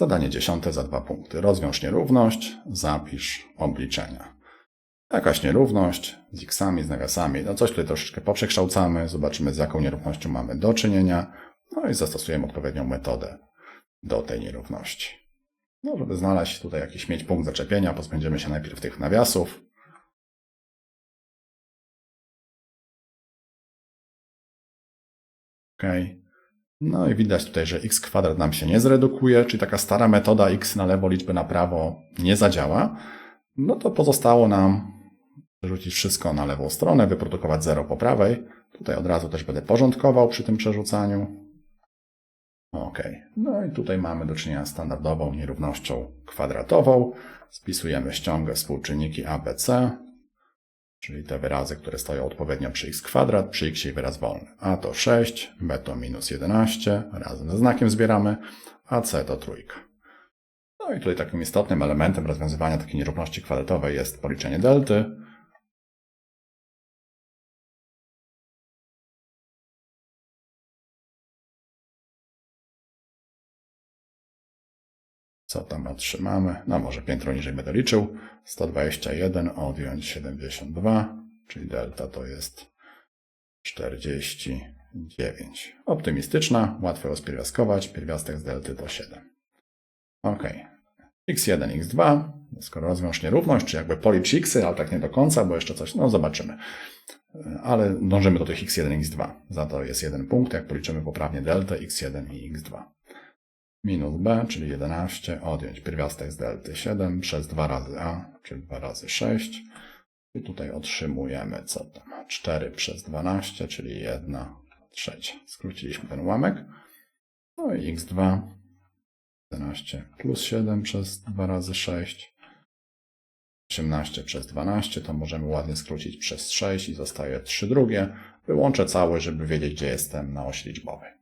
Zadanie dziesiąte za dwa punkty. Rozwiąż nierówność, zapisz obliczenia. Jakaś nierówność z xami, z nawiasami. No coś tutaj troszeczkę poprzekształcamy, zobaczymy z jaką nierównością mamy do czynienia, no i zastosujemy odpowiednią metodę do tej nierówności. No, żeby znaleźć tutaj jakiś mieć punkt zaczepienia, pozbędziemy się najpierw tych nawiasów. Ok. No i widać tutaj, że x kwadrat nam się nie zredukuje, czyli taka stara metoda x na lewo, liczby na prawo nie zadziała. No to pozostało nam przerzucić wszystko na lewą stronę, wyprodukować 0 po prawej. Tutaj od razu też będę porządkował przy tym przerzucaniu. Ok. No i tutaj mamy do czynienia z standardową nierównością kwadratową. Spisujemy ściągę współczynniki ABC, czyli te wyrazy, które stoją odpowiednio przy x kwadrat, przy x wyraz wolny. A to 6, B to minus 11, razem ze znakiem zbieramy, a C to trójka. No i tutaj takim istotnym elementem rozwiązywania takiej nierówności kwadratowej jest policzenie delty. Co tam otrzymamy? No może piętro niżej będę liczył. 121 odjąć 72, czyli delta to jest 49. Optymistyczna, łatwo rozpierwiastkować. Pierwiastek z delty to 7. Ok. x1, x2. Skoro rozwiąż nierówność, czy jakby policz xy, ale tak nie do końca, bo jeszcze coś, no zobaczymy. Ale dążymy do tych x1, x2. Za to jest jeden punkt, jak policzymy poprawnie deltę x1 i x2 minus b, czyli 11, odjąć pierwiastek z delty 7 przez 2 razy a, czyli 2 razy 6. I tutaj otrzymujemy co tam? 4 przez 12, czyli 1 trzecia. Skróciliśmy ten ułamek. No i x2, 11 plus 7 przez 2 razy 6. 18 przez 12 to możemy ładnie skrócić przez 6 i zostaje 3 drugie. Wyłączę cały, żeby wiedzieć, gdzie jestem na osi liczbowej.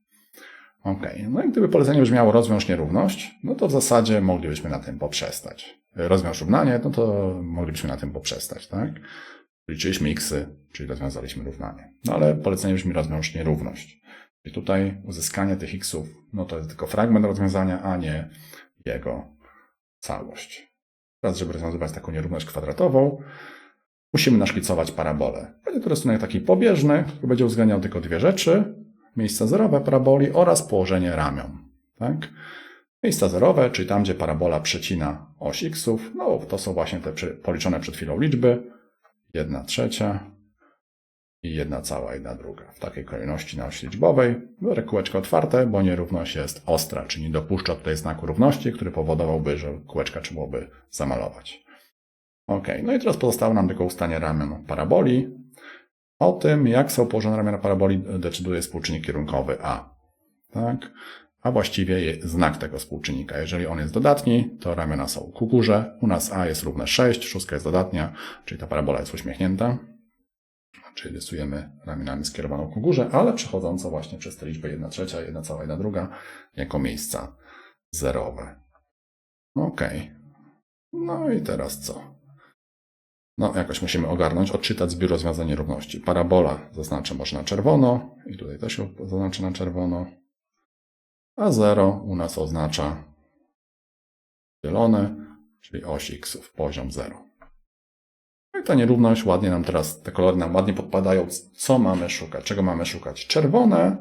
Ok, no i gdyby polecenie brzmiało rozwiąż nierówność, no to w zasadzie moglibyśmy na tym poprzestać. Rozwiąż równanie, no to moglibyśmy na tym poprzestać, tak? Liczyliśmy xy, czyli rozwiązaliśmy równanie. No ale polecenie brzmi rozwiąż nierówność. I tutaj uzyskanie tych xów, no to jest tylko fragment rozwiązania, a nie jego całość. Teraz, żeby rozwiązywać taką nierówność kwadratową, musimy naszkicować parabolę. Będzie to rysunek taki pobieżny, który będzie uwzględniał tylko dwie rzeczy, miejsca zerowe paraboli oraz położenie ramion. Tak? Miejsca zerowe, czyli tam, gdzie parabola przecina oś xów, no to są właśnie te policzone przed chwilą liczby. Jedna trzecia i jedna cała, jedna druga. W takiej kolejności na osi liczbowej. Biorę kółeczko otwarte, bo nierówność jest ostra, czyli nie dopuszcza tutaj znaku równości, który powodowałby, że kółeczka trzeba byłoby zamalować. Ok, no i teraz pozostało nam tylko ustanie ramion paraboli. O tym, jak są położone ramiona paraboli, decyduje współczynnik kierunkowy A. Tak? A właściwie znak tego współczynnika. Jeżeli on jest dodatni, to ramiona są ku górze. U nas A jest równe 6, szóstka jest dodatnia, czyli ta parabola jest uśmiechnięta. Czyli rysujemy ramionami skierowaną ku górze, ale przechodzącą właśnie przez te liczby 1 trzecia, 1 cała, 1 druga jako miejsca zerowe. Ok. No i teraz co? No, jakoś musimy ogarnąć, odczytać zbiór rozwiązań nierówności. Parabola zaznaczę może na czerwono i tutaj też ją zaznaczę na czerwono. A 0 u nas oznacza zielone, czyli oś xów, poziom 0. No i ta nierówność ładnie nam teraz, te kolory nam ładnie podpadają. Co mamy szukać? Czego mamy szukać? Czerwone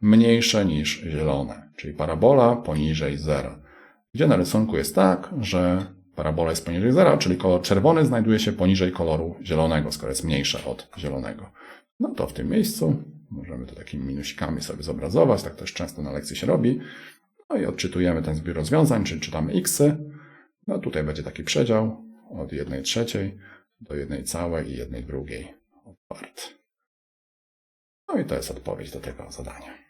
mniejsze niż zielone, czyli parabola poniżej 0. Gdzie na rysunku jest tak, że parabola jest poniżej zera, czyli kolor czerwony znajduje się poniżej koloru zielonego, skoro jest mniejsze od zielonego. No to w tym miejscu możemy to takimi minusikami sobie zobrazować, tak też często na lekcji się robi. No i odczytujemy ten zbiór rozwiązań, czyli czytamy xy. No tutaj będzie taki przedział od 1 trzeciej do 1 całej i 1 drugiej. No i to jest odpowiedź do tego zadania.